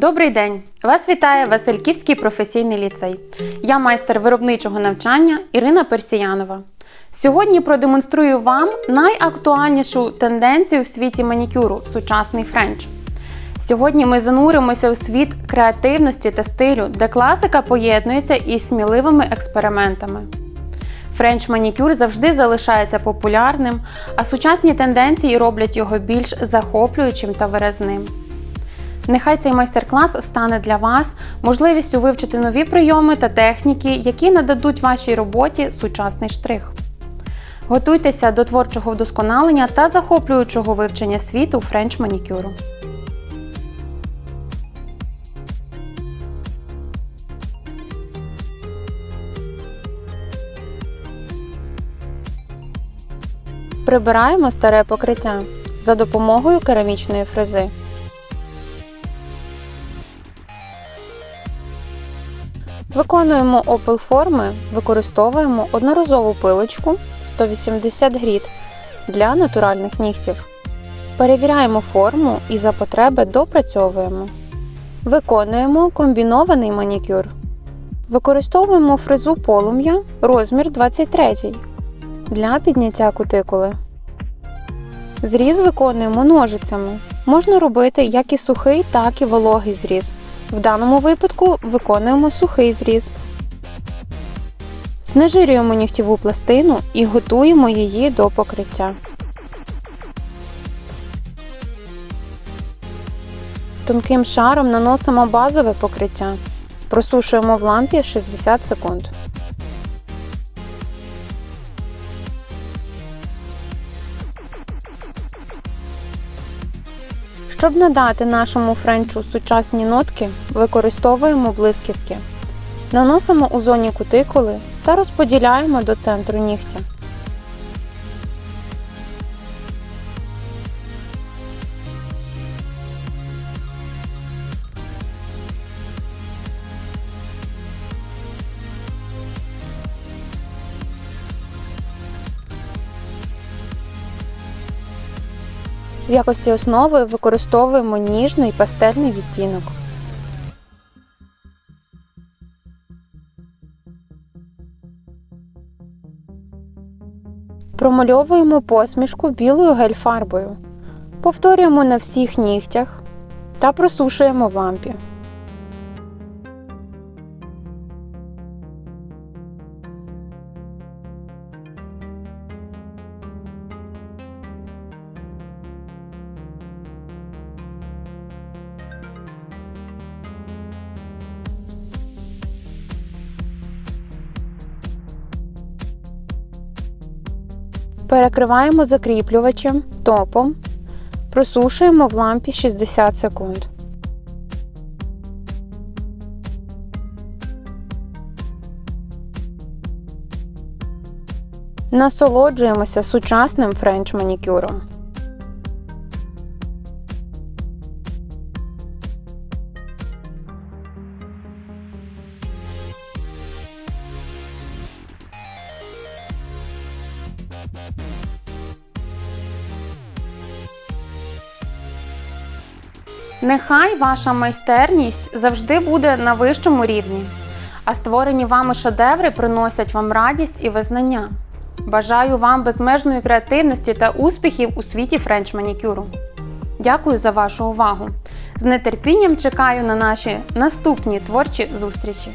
Добрий день! Вас вітає Васильківський професійний ліцей. Я майстер виробничого навчання Ірина Персіянова. Сьогодні продемонструю вам найактуальнішу тенденцію в світі манікюру сучасний френч. Сьогодні ми зануримося у світ креативності та стилю, де класика поєднується із сміливими експериментами. Френч манікюр завжди залишається популярним, а сучасні тенденції роблять його більш захоплюючим та виразним. Нехай цей майстер-клас стане для вас можливістю вивчити нові прийоми та техніки, які нададуть вашій роботі сучасний штрих. Готуйтеся до творчого вдосконалення та захоплюючого вивчення світу френч манікюру. Прибираємо старе покриття за допомогою керамічної фрези. Виконуємо опил форми, використовуємо одноразову пилочку 180 гріт для натуральних нігтів. Перевіряємо форму і за потреби допрацьовуємо. Виконуємо комбінований манікюр. Використовуємо фрезу полум'я розмір 23 для підняття кутикули. Зріз виконуємо ножицями. Можна робити як і сухий, так і вологий зріз. В даному випадку виконуємо сухий зріз. Знежирюємо нігтєву пластину і готуємо її до покриття. Тонким шаром наносимо базове покриття. Просушуємо в лампі 60 секунд. Щоб надати нашому френчу сучасні нотки, використовуємо блискітки. Наносимо у зоні кутикули та розподіляємо до центру нігтя. В якості основи використовуємо ніжний пастельний відтінок. Промальовуємо посмішку білою гель-фарбою. Повторюємо на всіх нігтях та просушуємо в лампі. Перекриваємо закріплювачем топом, просушуємо в лампі 60 секунд. Насолоджуємося сучасним френч манікюром. Нехай ваша майстерність завжди буде на вищому рівні, а створені вами шедеври приносять вам радість і визнання. Бажаю вам безмежної креативності та успіхів у світі френч манікюру. Дякую за вашу увагу! З нетерпінням чекаю на наші наступні творчі зустрічі!